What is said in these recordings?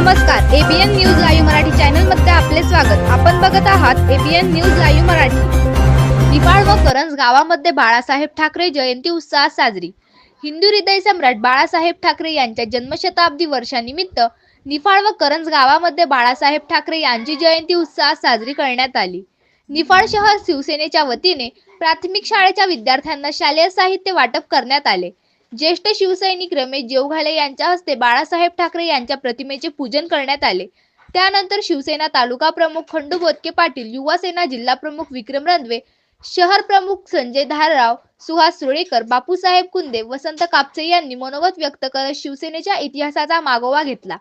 नमस्कार ABN news live Marathi चॅनलमध्ये आपले स्वागत. आपण बघत आहात ABN news live Marathi. Niphad व करंज गावामध्ये बाळासाहेब ठाकरे जयंती उत्साहात साजरी. हिंदू हृदय सम्राट बाळासाहेब ठाकरे यांच्या जन्मशताब्दी वर्षानिमित्त निफाड व करंज गावामध्ये बाळासाहेब ठाकरे यांची जयंती उत्साहात साजरी करण्यात आली. निफाड शहर शिवसेनेच्या वतीने प्राथमिक शाळेच्या विद्यार्थ्यांना शालेय साहित्य वाटप करण्यात आले. ज्येष्ठ शिवसैनिक रमेश जेवघाले यांच्या हस्ते बाळासाहेब ठाकरे यांच्या प्रतिमेचे पूजन करण्यात आले. त्यानंतर शिवसेना तालुका प्रमुख खंडू बोदके पाटील युवा सेना जिल्हा प्रमुख विक्रम रंधवे शहर प्रमुख संजय धारराव सुहास सुळेकर बापूसाहेब कुंदे वसंत कापसे यांनी मनोगत व्यक्त करत शिवसेनेच्या इतिहासाचा मागोवा घेतला.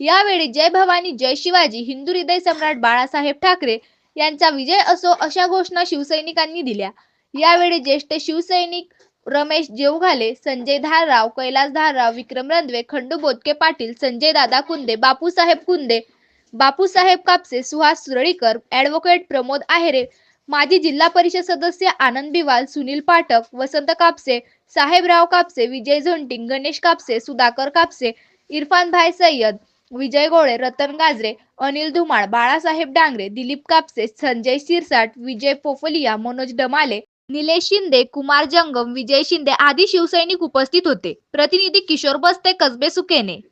यावेळी जय भवानी जय शिवाजी हिंदू हृदय सम्राट बाळासाहेब ठाकरे यांचा विजय असो अशा घोषणा शिवसैनिकांनी दिल्या. यावेळी ज्येष्ठ शिवसैनिक रमेश जेवघाले संजय धारराव कैलास धारराव विक्रम रंधवे खंडू बोदके पाटील संजय दादा कुंदे बापूसाहेब कुंदे बापूसाहेब कापसे सुहास सुरळीकर ॲडव्होकेट प्रमोद आहेरे माजी जिल्हा परिषद सदस्य आनंद बिवाल सुनील पाठक वसंत कापसे साहेबराव कापसे विजय झोंटिंग गणेश कापसे सुधाकर कापसे इरफान भाई सय्यद विजय गोळे रतन गाजरे अनिल धुमाळ बाळासाहेब डांगरे दिलीप कापसे संजय शिरसाट विजय पोफलिया मनोज डमाले निलेश शिंदे कुमार जंगम विजय शिंदे आदी शिवसैनिक उपस्थित होते. प्रतिनिधी किशोर बस्ते कसबे सुकेने.